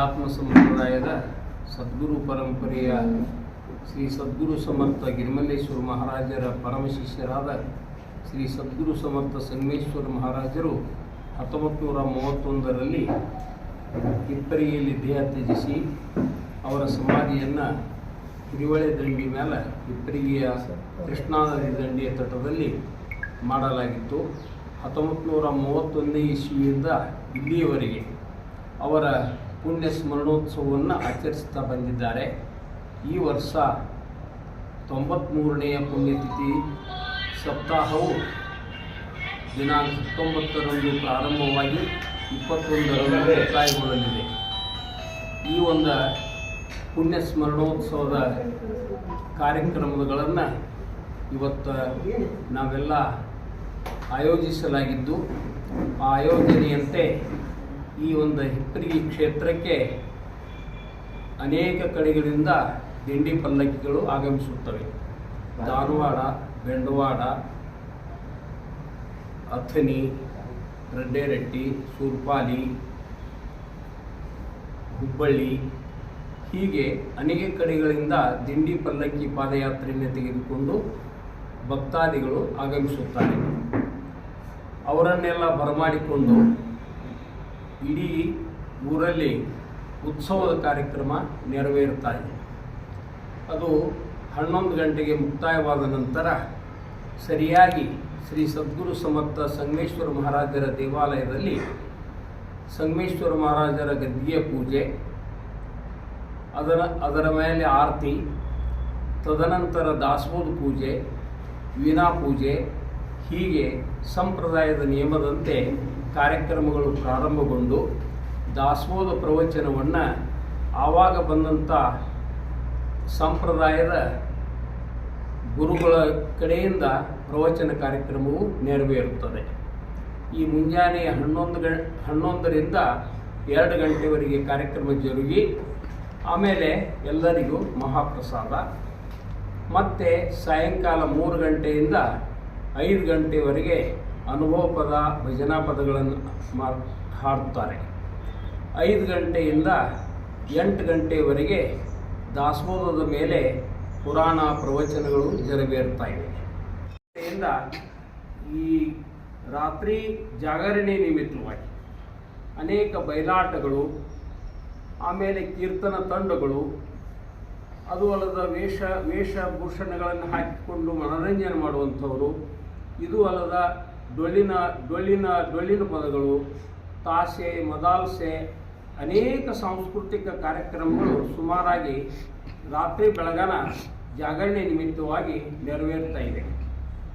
ಅಧ್ಯಾತ್ಮ ಸಂಪ್ರದಾಯದ ಸದ್ಗುರು ಪರಂಪರೆಯ ಶ್ರೀ ಸದ್ಗುರು ಸಮರ್ಥ ಗಿರಿಮಲ್ಲೇಶ್ವರ ಮಹಾರಾಜರ ಪರಮ ಶಿಷ್ಯರಾದ ಶ್ರೀ ಸದ್ಗುರು ಸಮರ್ಥ ಸಂಗಮೇಶ್ವರ ಮಹಾರಾಜರು ಹತ್ತೊಂಬತ್ತು ನೂರ ಮೂವತ್ತೊಂದರಲ್ಲಿ ಹಿಪ್ಪರಿಯಲ್ಲಿ ದೇಹ ತ್ಯಜಿಸಿ ಅವರ ಸಮಾಧಿಯನ್ನು ಹಿರಿವಳೆ ದಂಡಿ ಮೇಲೆ ಹಿಪ್ಪರಿಗೆಯ ಕೃಷ್ಣಾ ದಂಡಿಯ ತಟದಲ್ಲಿ ಮಾಡಲಾಗಿತ್ತು. ಹತ್ತೊಂಬತ್ತು ನೂರ ಮೂವತ್ತೊಂದನೇ ಇಸ್ವಿಯಿಂದ ಇಲ್ಲಿಯವರೆಗೆ ಅವರ ಪುಣ್ಯ ಸ್ಮರಣೋತ್ಸವವನ್ನು ಆಚರಿಸ್ತಾ ಬಂದಿದ್ದಾರೆ. ಈ ವರ್ಷ ತೊಂಬತ್ತ್ಮೂರನೆಯ ಪುಣ್ಯತಿಥಿ ಸಪ್ತಾಹವು ದಿನಾಂಕ ಹತ್ತೊಂಬತ್ತರಂದು ಪ್ರಾರಂಭವಾಗಿ ಇಪ್ಪತ್ತೊಂದರಂದು ಮುಕ್ತಾಯಗೊಳ್ಳಲಿದೆ. ಈ ಒಂದು ಪುಣ್ಯ ಸ್ಮರಣೋತ್ಸವದ ಕಾರ್ಯಕ್ರಮಗಳನ್ನು ಇವತ್ತು ನಾವೆಲ್ಲ ಆಯೋಜಿಸಲಾಗಿದ್ದು, ಆ ಆಯೋಜನೆಯಂತೆ ಈ ಒಂದು ಹೆಪ್ಪರಿಗೆ ಕ್ಷೇತ್ರಕ್ಕೆ ಅನೇಕ ಕಡೆಗಳಿಂದ ದಿಂಡಿ ಪಲ್ಲಕ್ಕಿಗಳು ಆಗಮಿಸುತ್ತವೆ. ಧಾರವಾಡ ಬೆಂಡವಾಡ ಅಥನಿ ರಡ್ಡೇರಟ್ಟಿ ಸೂರ್ಪಾಲಿ, ಹುಬ್ಬಳ್ಳಿ ಹೀಗೆ ಅನೇಕ ಕಡೆಗಳಿಂದ ದಿಂಡಿ ಪಲ್ಲಕ್ಕಿ ಪಾದಯಾತ್ರೆಯನ್ನು ತೆಗೆದುಕೊಂಡು ಭಕ್ತಾದಿಗಳು ಆಗಮಿಸುತ್ತಾರೆ. ಅವರನ್ನೆಲ್ಲ ಬರಮಾಡಿಕೊಂಡು ಇಡೀ ಊರಲ್ಲಿ ಉತ್ಸವದ ಕಾರ್ಯಕ್ರಮ ನೆರವೇರುತ್ತಾ ಇದೆ. ಅದು ಹನ್ನೊಂದು ಗಂಟೆಗೆ ಮುಕ್ತಾಯವಾದ ನಂತರ ಸರಿಯಾಗಿ ಶ್ರೀ ಸದ್ಗುರು ಸಮರ್ಥ ಸಂಗಮೇಶ್ವರ ಮಹಾರಾಜರ ದೇವಾಲಯದಲ್ಲಿ ಸಂಗಮೇಶ್ವರ ಮಹಾರಾಜರ ಗದ್ದಿಗೆ ಪೂಜೆ, ಅದರ ಅದರ ಮೇಲೆ ಆರತಿ, ತದನಂತರ ದಾಸೋಹ ಪೂಜೆ, ವೀಣಾ ಪೂಜೆ ಹೀಗೆ ಸಂಪ್ರದಾಯದ ನಿಯಮದಂತೆ ಕಾರ್ಯಕ್ರಮಗಳು ಪ್ರಾರಂಭಗೊಂಡು ದಾಸೋಹ ಪ್ರವಚನವನ್ನು ಆವಾಗ ಬಂದಂಥ ಸಂಪ್ರದಾಯದ ಗುರುಗಳ ಕಡೆಯಿಂದ ಪ್ರವಚನ ಕಾರ್ಯಕ್ರಮವು ನೆರವೇರುತ್ತದೆ. ಈ ಮುಂಜಾನೆ ಹನ್ನೊಂದು ಗ, ಹನ್ನೊಂದರಿಂದ ಎರಡು ಗಂಟೆವರೆಗೆ ಕಾರ್ಯಕ್ರಮ ಜರುಗಿ, ಆಮೇಲೆ ಎಲ್ಲರಿಗೂ ಮಹಾಪ್ರಸಾದ. ಮತ್ತು ಸಾಯಂಕಾಲ ಮೂರು ಗಂಟೆಯಿಂದ ಐದು ಗಂಟೆವರೆಗೆ ಅನುಭವ ಪದ ಭಜನಾ ಪದಗಳನ್ನು ಮಾ ಹಾಡುತ್ತಾರೆ. ಐದು ಗಂಟೆಯಿಂದ ಎಂಟು ಗಂಟೆವರೆಗೆ ದಾಸೋಹದ ಮೇಲೆ ಪುರಾಣ ಪ್ರವಚನಗಳು ಜರುಗೇರ್ತಾ ಇವೆ. ಈ ರಾತ್ರಿ ಜಾಗರಣೆ ನಿಮಿತ್ತವಾಗಿ ಅನೇಕ ಬಯಲಾಟಗಳು ಆಮೇಲೆ ಕೀರ್ತನ ತಂಡಗಳು, ಅದು ಅಲ್ಲದ ವೇಷ ವೇಷಭೂಷಣಗಳನ್ನು ಹಾಕಿಕೊಂಡು ಮನೋರಂಜನೆ ಮಾಡುವಂಥವರು, ಇದು ಅಲ್ಲದ ಡೊಳ್ಳಿನ ಡೊಳ್ಳಿನ ಡೊಳ್ಳಿನ ಪದಗಳು ತಾಸೆ, ಮದಾಲ್ಸೆ, ಅನೇಕ ಸಾಂಸ್ಕೃತಿಕ ಕಾರ್ಯಕ್ರಮಗಳು ಸುಮಾರಾಗಿ ರಾತ್ರಿ ಬೆಳಗನ ಜಾಗರಣೆ ನಿಮಿತ್ತವಾಗಿ ನೆರವೇರ್ತಾ ಇದೆ.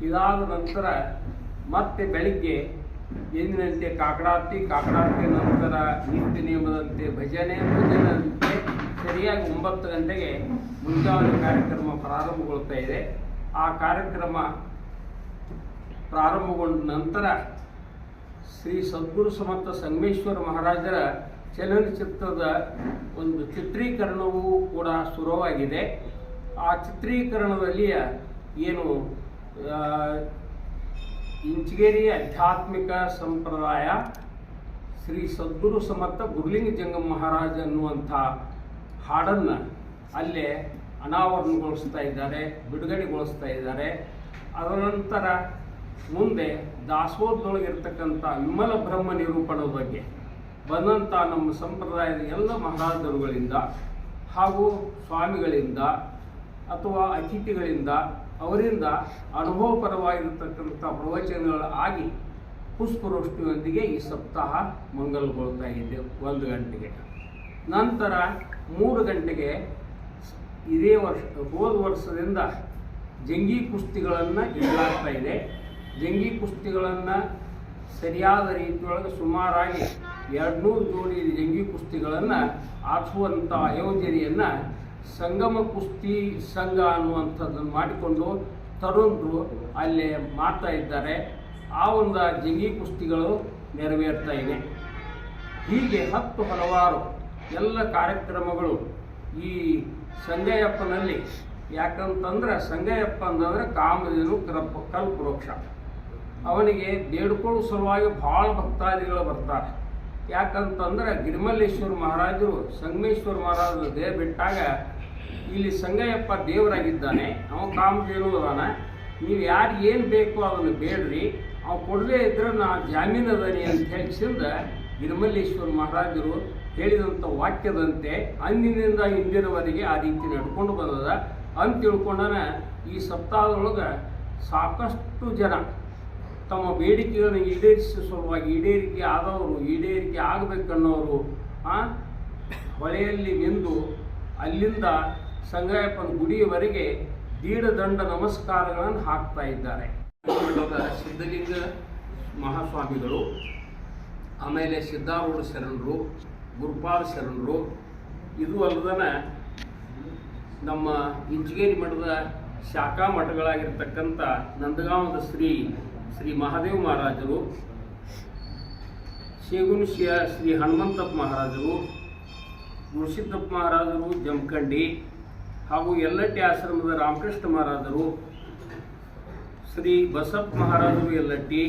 ಇದಾದ ನಂತರ ಮತ್ತೆ ಬೆಳಿಗ್ಗೆ ಎಂದಿನಂತೆ ಕಾಕಡಾರ್ತಿ ಕಾಕಡಾರ್ತಿ ನಂತರ ನಿತ್ಯ ನಿಯಮದಂತೆ, ಭಜನೆ ಭಜನೆಯಂತೆ ಸರಿಯಾಗಿ ಒಂಬತ್ತು ಗಂಟೆಗೆ ಮುಂಜಾನೆ ಕಾರ್ಯಕ್ರಮ ಪ್ರಾರಂಭಗೊಳ್ತಾ ಇದೆ. ಆ ಕಾರ್ಯಕ್ರಮ ಪ್ರಾರಂಭಗೊಂಡ ನಂತರ ಶ್ರೀ ಸದ್ಗುರು ಸಮರ್ಥ ಸಂಗಮೇಶ್ವರ ಮಹಾರಾಜರ ಚಲನಚಿತ್ರದ ಒಂದು ಚಿತ್ರೀಕರಣವೂ ಕೂಡ ಶುರುವಾಗಿದೆ. ಆ ಚಿತ್ರೀಕರಣದಲ್ಲಿಯ ಏನು ಇಂಚಗೇರಿ ಆಧ್ಯಾತ್ಮಿಕ ಸಂಪ್ರದಾಯ, ಶ್ರೀ ಸದ್ಗುರು ಸಮರ್ಥ ಗುರುಲಿಂಗ ಜಂಗಮ ಮಹಾರಾಜ ಅನ್ನುವಂಥ ಹಾಡನ್ನು ಅಲ್ಲೇ ಅನಾವರಣಗೊಳಿಸ್ತಾ ಇದ್ದಾರೆ, ಬಿಡುಗಡೆಗೊಳಿಸ್ತಾ ಇದ್ದಾರೆ. ಅದರ ನಂತರ ಮುಂದೆ ದಾಸೋಹದೊಳಗಿರ್ತಕ್ಕಂಥ ವಿಮಲ ಬ್ರಹ್ಮ ನಿರೂಪಣದ ಬಗ್ಗೆ ಬಂದಂಥ ನಮ್ಮ ಸಂಪ್ರದಾಯದ ಎಲ್ಲ ಮಹಾರಾಜರುಗಳಿಂದ ಹಾಗೂ ಸ್ವಾಮಿಗಳಿಂದ ಅಥವಾ ಅತಿಥಿಗಳಿಂದ ಅವರಿಂದ ಅನುಭವಪರವಾಗಿರ್ತಕ್ಕಂಥ ಪ್ರವಚನಗಳು ಆಗಿ ಪುಷ್ಪವೃಷ್ಟಿಯೊಂದಿಗೆ ಈ ಸಪ್ತಾಹ ಮಂಗಲಗೊಳ್ತಾ ಇದೆ ಒಂದು ಗಂಟೆಗೆ. ನಂತರ ಮೂರು ಗಂಟೆಗೆ ಇದೇ ವರ್ಷ ಹೋದ ವರ್ಷದಿಂದ ಜಂಗಿ ಕುಸ್ತಿಗಳನ್ನು ಇಡಲಾಗ್ತಾ ಇದೆ. ಜಂಗಿ ಕುಸ್ತಿಗಳನ್ನು ಸರಿಯಾದ ರೀತಿಯೊಳಗೆ ಸುಮಾರಾಗಿ ಎರಡುನೂರು ಜೋಡಿ ಜಂಗಿ ಕುಸ್ತಿಗಳನ್ನು ಆಡಿಸುವಂಥ ಆಯೋಜನೆಯನ್ನು ಸಂಗಮ ಕುಸ್ತಿ ಸಂಘ ಅನ್ನುವಂಥದ್ದನ್ನು ಮಾಡಿಕೊಂಡು ತರುಣರು ಅಲ್ಲಿ ಮಾಡ್ತಾ ಇದ್ದಾರೆ. ಆ ಒಂದು ಜಂಗಿ ಕುಸ್ತಿಗಳು ನೆರವೇರ್ತಾ ಇವೆ ಹೀಗೆ ಹತ್ತು ಹಲವಾರು ಎಲ್ಲ ಕಾರ್ಯಕ್ರಮಗಳು ಈ ಸಂಗಯ್ಯಪ್ಪನಲ್ಲಿ. ಯಾಕಂತಂದ್ರೆ ಸಂಗಯ್ಯಪ್ಪ ಅಂತಂದ್ರೆ ಕಾಮಧೇನು ಕಲ್ಪ ಕಲ್ಪವೃಕ್ಷ. ಅವನಿಗೆ ಬೇಡ್ಕೊಳ್ಳೋ ಸಲುವಾಗಿ ಭಾಳ ಭಕ್ತಾದಿಗಳು ಬರ್ತಾರೆ. ಯಾಕಂತಂದ್ರೆ ಗಿರಿಮಲ್ಲೇಶ್ವರ ಮಹಾರಾಜರು, ಸಂಗಮೇಶ್ವರ ಮಹಾರಾಜರು ದೇಹ ಬಿಟ್ಟಾಗ ಇಲ್ಲಿ ಸಂಗಯ್ಯಪ್ಪ ದೇವರಾಗಿದ್ದಾನೆ. ಅವ ಕಾಮಧೇನು ಅದಾನ. ನೀವು ಯಾರು ಏನು ಬೇಕೋ ಅದನ್ನು ಬೇಡ್ರಿ. ಅವ ಕೊಡದೇ ಇದ್ರೆ ನಾ ಜಾಮೀನು ಅದನಿ ಅಂತ ಹೇಳಿಸಿಂದ ಗಿರಿಮಲ್ಲೇಶ್ವರ ಮಹಾರಾಜರು ಹೇಳಿದಂಥ ವಾಕ್ಯದಂತೆ ಅಂದಿನಿಂದ ಇಂದಿನವರೆಗೆ ಆ ರೀತಿ ನಡ್ಕೊಂಡು ಬಂದದ. ಅಂತ ತಿಳ್ಕೊಂಡನ ಈ ಸಪ್ತಾಹದೊಳಗೆ ಸಾಕಷ್ಟು ಜನ ತಮ್ಮ ಬೇಡಿಕೆಗಳನ್ನು ಈಡೇರಿಸುವ ಸಲುವಾಗಿ ಈಡೇರಿಕೆ ಆದವರು, ಈಡೇರಿಕೆ ಆಗಬೇಕನ್ನೋರು, ಆ, ಹೊಳೆಯಲ್ಲಿ ನಿಂದು ಅಲ್ಲಿಂದ ಸಂಗಯಪ್ಪನ ಗುಡಿಯವರೆಗೆ ದೀಡದಂಡ ನಮಸ್ಕಾರಗಳನ್ನು ಹಾಕ್ತಾ ಇದ್ದಾರೆ. ಸಿದ್ಧಲಿಂಗ ಮಹಾಸ್ವಾಮಿಗಳು, ಆಮೇಲೆ ಸಿದ್ಧಾರೂಢ ಶರಣರು, ಗುರುಪಾದ ಶರಣರು, ಇದು ಅಲ್ಲದನ ನಮ್ಮ ಇಂಚಗೇರಿ ಮಠದ ಶಾಖಾ ಮಠಗಳಾಗಿರ್ತಕ್ಕಂಥ ನಂದಗಾಂವದ ಶ್ರೀ ಶ್ರೀ ಮಹಾದೇವ ಮಹಾರಾಜರು ಶೇಗುಣಿಸಿಯ ಶ್ರೀ ಹನುಮಂತಪ್ಪ ಮಹಾರಾಜರು, ಗುರುಸಿದ್ದಪ್ಪ ಮಹಾರಾಜರು, ಜಮಖಂಡಿ ಹಾಗೂ ಯಲ್ಲಟ್ಟಿ ಆಶ್ರಮದ ರಾಮಕೃಷ್ಣ ಮಹಾರಾಜರು, ಶ್ರೀ ಬಸಪ್ಪ ಮಹಾರಾಜರು ಯಲ್ಲಟ್ಟಿ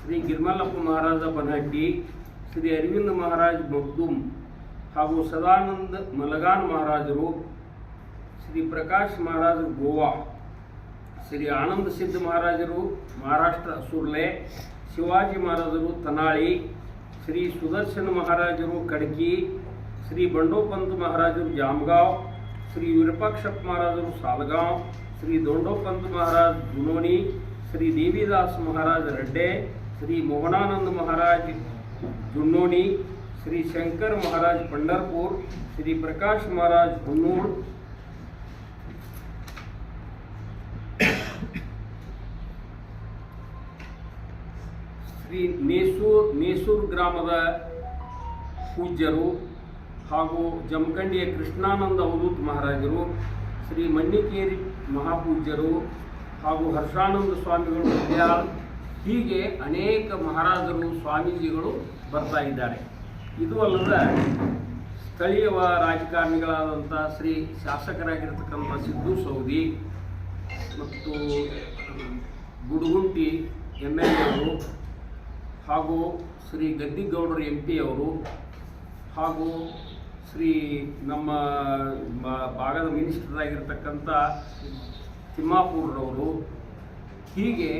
ಶ್ರೀ ಗಿರ್ಮಲ್ಲಪ್ಪ ಮಹಾರಾಜ ಬನಹಟ್ಟಿ, ಶ್ರೀ ಅರವಿಂದ ಮಹಾರಾಜ್ ಮಗ್ದುಮ್ ಹಾಗೂ ಸದಾನಂದ ಮಲಗಾನ್ ಮಹಾರಾಜರು, ಶ್ರೀ ಪ್ರಕಾಶ್ ಮಹಾರಾಜರು ಗೋವಾ. ಶ್ರೀ ಆನಂದ ಸಿದ್ಧ ಮಹಾರಾಜರು, ಮಹಾರಾಷ್ಟ್ರ ಸುರ್ಲೆ, ಶಿವಾಜಿ ಮಹಾರಾಜರು, ತನಾಳಿ, ಶ್ರೀ ಸುದರ್ಶನ ಮಹಾರಾಜರು, ಕಡಕಿ, ಶ್ರೀ ಬಂಡೋಪಂತ ಮಹಾರಾಜರು, ಜಾಮಗಾಂವ್, ಶ್ರೀ ವಿರೂಪಾಕ್ಷಪ್ಪ ಮಹಾರಾಜರು, ಸಾಲಗಾಂವ್, ಶ್ರೀ ದೊಂಡೋಪಂತ ಮಹಾರಾಜ್ ಜುನೋನಿ ಶ್ರೀ ದೇವಿದಾಸ್ ಮಹಾರಾಜ್, ರೆಡ್ಡೆ, ಶ್ರೀ ಮೋಹನಾನಂದ ಮಹಾರಾಜ್ ಜುನ್ನೋನಿ ಶ್ರೀ ಶಂಕರ್ ಮಹಾರಾಜ್, ಪಂಡರ್ಪುರ್, ಶ್ರೀ ಪ್ರಕಾಶ್ ಮಹಾರಾಜ್, ಹುನ್ನೂರ್ ಶ್ರೀ ನೇಸೂರ್ ನೇಸೂರ್ ಗ್ರಾಮದ ಪೂಜ್ಯರು ಹಾಗೂ ಜಮಖಂಡಿಯ ಕೃಷ್ಣಾನಂದ ಅವಧೂತ್ ಮಹಾರಾಜರು, ಶ್ರೀ ಮಣ್ಣಿಕೇರಿ ಮಹಾಪೂಜ್ಯರು ಹಾಗೂ ಹರ್ಷಾನಂದ ಸ್ವಾಮಿಗಳು ಮಧ್ಯಾಹ್ನ ಹೀಗೆ ಅನೇಕ ಮಹಾರಾಜರು, ಸ್ವಾಮೀಜಿಗಳು ಬರ್ತಾ ಇದ್ದಾರೆ. ಇದು ಅಲ್ಲದ ಸ್ಥಳೀಯ ರಾಜಕಾರಣಿಗಳಾದಂಥ ಶ್ರೀ ಶಾಸಕರಾಗಿರ್ತಕ್ಕಂಥ ಸಿದ್ದು ಸೌದಿ ಮತ್ತು ಗುಡುಗುಂಟಿ ಎಂ ಎಲ್ ಎ ಅವರು ಹಾಗೂ ಶ್ರೀ ಗದ್ದಿಗೌಡರು ಎಂ ಪಿ ಅವರು ಹಾಗೂ ಶ್ರೀ ನಮ್ಮ ಭಾಗದ ಮಿನಿಸ್ಟರ್ ಆಗಿರ್ತಕ್ಕಂಥ ತಿಮ್ಮಾಪುರ್ರವರು ಹೀಗೆ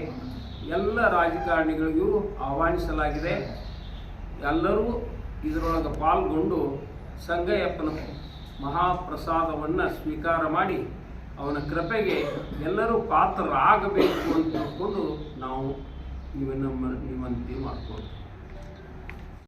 ಎಲ್ಲ ರಾಜಕಾರಣಿಗಳಿಗೂ ಆಹ್ವಾನಿಸಲಾಗಿದೆ. ಎಲ್ಲರೂ ಇದರೊಳಗೆ ಪಾಲ್ಗೊಂಡು ಸಂಗಯ್ಯಪ್ಪನ ಮಹಾಪ್ರಸಾದವನ್ನು ಸ್ವೀಕಾರ ಮಾಡಿ ಅವನ ಕೃಪೆಗೆ ಎಲ್ಲರೂ ಪಾತ್ರರಾಗಬೇಕು ಅಂತ ಹೇಳ್ಕೊಂಡು ನಾವು जीवन नंबर निवंती मार्कोट